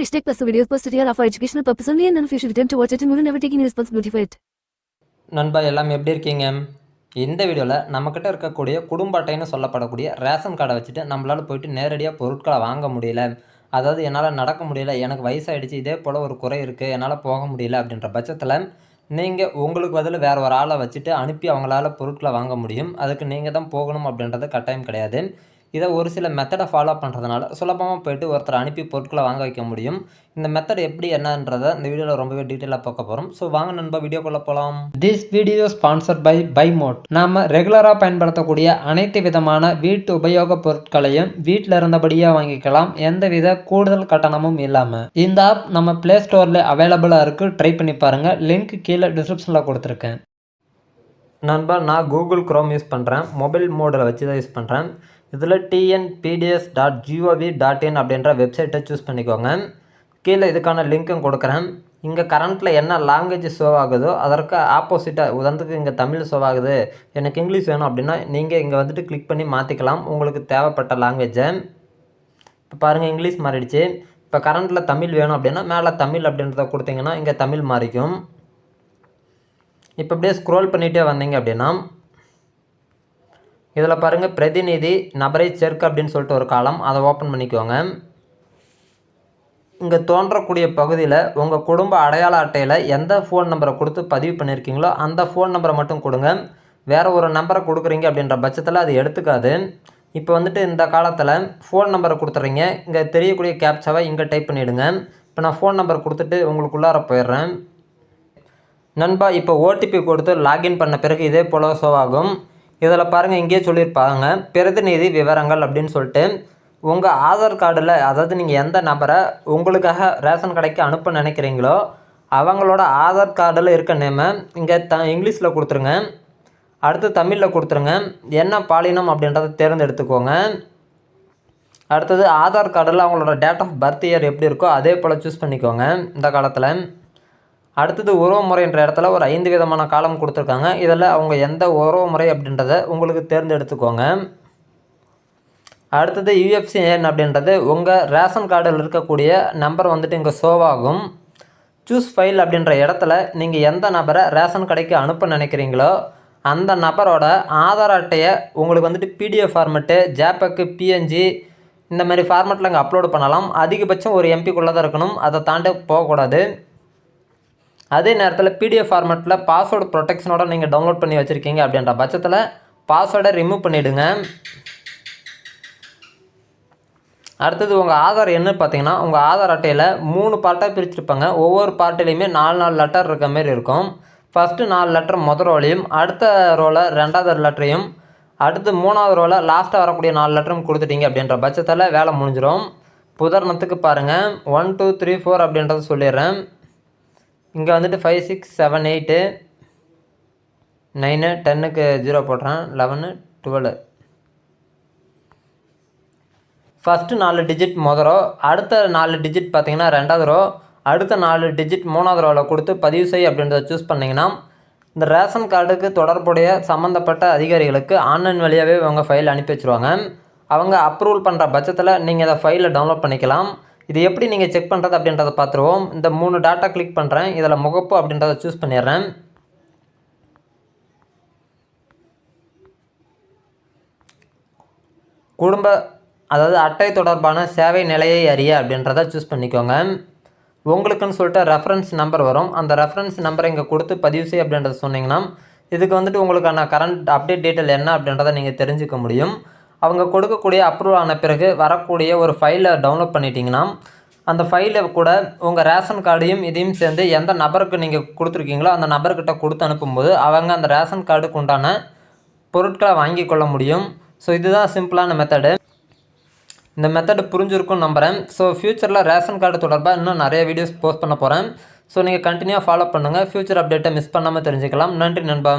Rich Tech Plus videos posted here are for educational purpose only and none of you should attempt to watch it and will never take any responsibility for it. நண்பா எல்லாம் எப்படி இருக்கீங்க? இந்த வீடியோவில் நம்மக்கிட்ட இருக்கக்கூடிய குடும்ப அட்டைன்னு சொல்லப்படக்கூடிய ரேஷன் கார்டை வச்சுட்டு நம்மளால் போயிட்டு நேரடியாக பொருட்களை வாங்க முடியல. அதாவது என்னால் நடக்க முடியல எனக்கு வயசாகிடுச்சு இதே போல் ஒரு குறை இருக்குது என்னால் போக முடியல அப்படின்ற பட்சத்தில் நீங்கள் உங்களுக்கு பதில் வேறு ஒரு ஆளை வச்சுட்டு அனுப்பி அவங்களால பொருட்களை வாங்க முடியும். அதுக்கு நீங்கள் தான் போகணும் அப்படின்றது கட்டாயம் கிடையாது. இதை ஒரு சில மெத்தடை ஃபாலோ பண்ணுறதுனால சுலபமாக போயிட்டு ஒருத்தர் அனுப்பி பொருட்களை வாங்க வைக்க முடியும். இந்த மெத்தட் எப்படி என்னன்றதை இந்த வீடியோவில் ரொம்பவே டீட்டெயிலாக பார்க்க போகிறோம் ஸோ வாங்க நண்பா வீடியோக்குள்ளே போகலாம் this video sponsor by by mod நாம ரெகுலராக பயன்படுத்தக்கூடிய அனைத்து விதமான வீட்டு உபயோகப் பொருட்களையும் வீட்டில் இருந்தபடியே வாங்கிக்கலாம். எந்தவித கூடுதல் கட்டணமும் இல்லாமல் இந்த ஆப் நம்ம ப்ளே ஸ்டோரில் அவைலபிளாக இருக்குது ட்ரை பண்ணி பாருங்கள் லிங்க் கீழே டிஸ்கிரிப்ஷனில் கொடுத்துருக்கேன். நண்பா நான் கூகுள் க்ரோம் யூஸ் பண்ணுறேன் மொபைல் மோடில் வச்சு தான் யூஸ் பண்ணுறேன் இதில் T N P D S dot G O V dot in அப்படின்ற வெப்சைட்டை சூஸ் பண்ணிக்கோங்க. கீழே இதுக்கான லிங்க்கும் கொடுக்குறேன். இங்கே கரண்ட்டில் என்ன லாங்குவேஜ் ஷோ ஆகுதோ அதற்கு ஆப்போசிட்டாக உதாரணத்துக்கு இங்கே தமிழ் ஷோ ஆகுது. எனக்கு இங்கிலீஷ் வேணும் அப்படின்னா நீங்கள் இங்கே வந்துட்டு கிளிக் பண்ணி மாற்றிக்கலாம் உங்களுக்கு தேவைப்பட்ட லாங்குவேஜை இப்போ பாருங்கள் இங்கிலீஷ் மாறிடுச்சு. இப்போ கரண்ட்டில் தமிழ் வேணும் அப்படின்னா மேலே தமிழ் அப்படின்றத கொடுத்தீங்கன்னா இங்கே தமிழ் மாறிக்கும். இப்போ அப்படியே ஸ்க்ரோல் பண்ணிகிட்டே வந்தீங்க அப்படின்னா இதில் பாருங்கள் பிரதிநிதி நபரை சேர்க்க அப்படின்னு சொல்லிட்டு ஒரு காலம் அதை ஓப்பன் பண்ணிக்கோங்க. இங்கே தோன்றக்கூடிய பகுதியில் உங்கள் குடும்ப அடையாள அட்டையில் எந்த ஃபோன் நம்பரை கொடுத்து பதிவு பண்ணியிருக்கீங்களோ அந்த ஃபோன் நம்பரை மட்டும் கொடுங்க. வேறு ஒரு நம்பரை கொடுக்குறீங்க அப்படின்ற பட்சத்தில் அது எடுத்துக்காது. இப்போ வந்துட்டு இந்த காலத்தில் ஃபோன் நம்பரை கொடுத்துறீங்க. இங்கே தெரியக்கூடிய கேப்சாவை இங்கே டைப் பண்ணிவிடுங்க இப்போ நான் ஃபோன் நம்பர் கொடுத்துட்டு உங்களுக்குள்ளார போயிடுறேன். நண்பா இப்போ ஓடிபி கொடுத்து லாகின் பண்ண பிறகு இதே போல் ஷோ ஆகும். இதில் பாருங்கள் இங்கேயே சொல்லியிருப்பாங்க பிரதிநிதி விவரங்கள் அப்படின்னு சொல்லிட்டு உங்கள் ஆதார் கார்டில் அதாவது நீங்கள் எந்த நபரை உங்களுக்காக ரேஷன் கடைக்கு அனுப்ப நினைக்கிறீங்களோ அவங்களோட ஆதார் கார்டில் இருக்க நேமை இங்கே த இங்கிலீஷில் கொடுத்துருங்க அடுத்து தமிழில் கொடுத்துருங்க என்ன பாலினம் அப்படின்றத தேர்ந்தெடுத்துக்கோங்க. அடுத்தது ஆதார் கார்டில் அவங்களோட டேட் ஆஃப் பர்த் இயர் எப்படி இருக்கோ அதே போல் சூஸ் பண்ணிக்கோங்க இந்த காலத்தில். அடுத்தது உறவு முறைன்ற இடத்துல ஒரு ஐந்து விதமான காலம் கொடுத்துருக்காங்க. இதில் அவங்க எந்த உறவு முறை அப்படின்றத உங்களுக்கு தேர்ந்தெடுத்துக்கோங்க. அடுத்தது யூஎஃப்சிஎன் அப்படின்றது உங்கள் ரேஷன் கார்டில் இருக்கக்கூடிய நம்பர் வந்துட்டு இங்கே ஷோவாகும் சூஸ் ஃபைல் அப்படின்ற இடத்துல நீங்கள் எந்த நபரை ரேஷன் கடைக்கு அனுப்ப நினைக்கிறீங்களோ அந்த நபரோட ஆதார் அட்டையை உங்களுக்கு வந்துட்டு பிடிஎஃப் ஃபார்மெட்டு ஜேபக்கு பிஎன்ஜி இந்த மாதிரி ஃபார்மெட்டில் இங்கே அப்லோடு பண்ணலாம். அதிகபட்சம் ஒரு எம்பிக்குள்ளே தான் இருக்கணும். அதை தாண்டி போகக்கூடாது. அதே நேரத்தில் பிடிஎஃப் ஃபார்மெட்டில் பாஸ்வேர்டு ப்ரொடெக்ஷனோட நீங்கள் டவுன்லோட் பண்ணி வச்சுருக்கீங்க அப்படின்ற பட்சத்தில் பாஸ்வேர்டை ரிமூவ் பண்ணிவிடுங்க அடுத்தது உங்கள் ஆதார் என்ன பார்த்தீங்கன்னா உங்கள் ஆதார் அட்டையில் மூணு பார்ட்டாக பிரிச்சிருப்பாங்க. ஒவ்வொரு பார்ட்டிலையுமே நாலு நாலு லெட்டர் இருக்க மாதிரி இருக்கும். ஃபஸ்ட்டு நாலு லெட்டர் முதல் ரோலையும் அடுத்த ரோவில் ரெண்டாவது லெட்டரையும் அடுத்து மூணாவது ரோவில் லாஸ்ட்டாக வரக்கூடிய நாலு லெட்டரும் கொடுத்துட்டீங்க அப்படின்ற பட்சத்தில் வேலை முடிஞ்சிடும் உதாரணத்துக்கு பாருங்கள் ஒன் டூ த்ரீ ஃபோர் அப்படின்றத சொல்லிடுறேன். இங்கே வந்துட்டு five six seven eight nine டென்னுக்கு ஜீரோ போடுறேன். லெவனு டுவெலு ஃபஸ்ட்டு நாலு டிஜிட் மொதல் ரோ அடுத்த நாலு டிஜிட் பார்த்தீங்கன்னா ரெண்டாவது ரோ அடுத்த நாலு டிஜிட் மூணாவது ரோவில் கொடுத்து பதிவு செய் அப்படின்றத சூஸ் பண்ணிங்கன்னா இந்த ரேஷன் கார்டுக்கு தொடர்புடைய சம்மந்தப்பட்ட அதிகாரிகளுக்கு ஆன்லைன் வழியாகவே அவங்க ஃபைல் அனுப்பி வச்சுருவாங்க. அவங்க அப்ரூவல் பண்ணுற பட்சத்தில் நீங்கள் இதை ஃபைலை டவுன்லோட் பண்ணிக்கலாம். இது எப்படி நீங்கள் செக் பண்ணுறது அப்படின்றத பார்த்துருவோம். இந்த மூணு டாட்டா கிளிக் பண்ணுறேன் இதில் முகப்பு அப்படின்றத சூஸ் பண்ணிடுறேன். குடும்ப அதாவது அட்டை தொடர்பான சேவை நிலையை அறிய அப்படின்றத சூஸ் பண்ணிக்கோங்க. உங்களுக்குன்னு சொல்லிட்டு ரெஃபரன்ஸ் நம்பர் வரும். அந்த ரெஃபரன்ஸ் நம்பரை இங்கே கொடுத்து பதிவு செய் அப்படின்றத சொன்னிங்கன்னா இதுக்கு வந்துட்டு உங்களுக்கான கரண்ட் அப்டேட் டீட்டெயில் என்ன அப்படின்றத நீங்கள் தெரிஞ்சுக்க முடியும். அவங்க கொடுக்கக்கூடிய அப்ரூவல் ஆன பிறகு வரக்கூடிய ஒரு ஃபைலை டவுன்லோட் பண்ணிட்டீங்கன்னா அந்த ஃபைலை கூட உங்கள் ரேஷன் கார்டையும் இதையும் சேர்ந்து எந்த நபருக்கு நீங்கள் கொடுத்துருக்கீங்களோ அந்த நபர்கிட்ட கொடுத்து அனுப்பும்போது அவங்க அந்த ரேஷன் கார்டுக்கு உண்டான பொருட்களை வாங்கி கொள்ள முடியும். ஸோ இதுதான் சிம்பிளான மெத்தடு இந்த மெத்தடு புரிஞ்சிருக்கும் நம்புகிறேன் ஸோ ஃப்யூச்சரில் ரேஷன் கார்டு தொடர்பாக இன்னும் நிறைய வீடியோஸ் போஸ்ட் பண்ண போகிறேன் ஸோ நீங்கள் கண்டினியூவாக ஃபாலோ பண்ணுங்கள் ஃப்யூச்சர் அப்டேட்டை மிஸ் பண்ணாமல் தெரிஞ்சுக்கலாம். நன்றி நண்பா.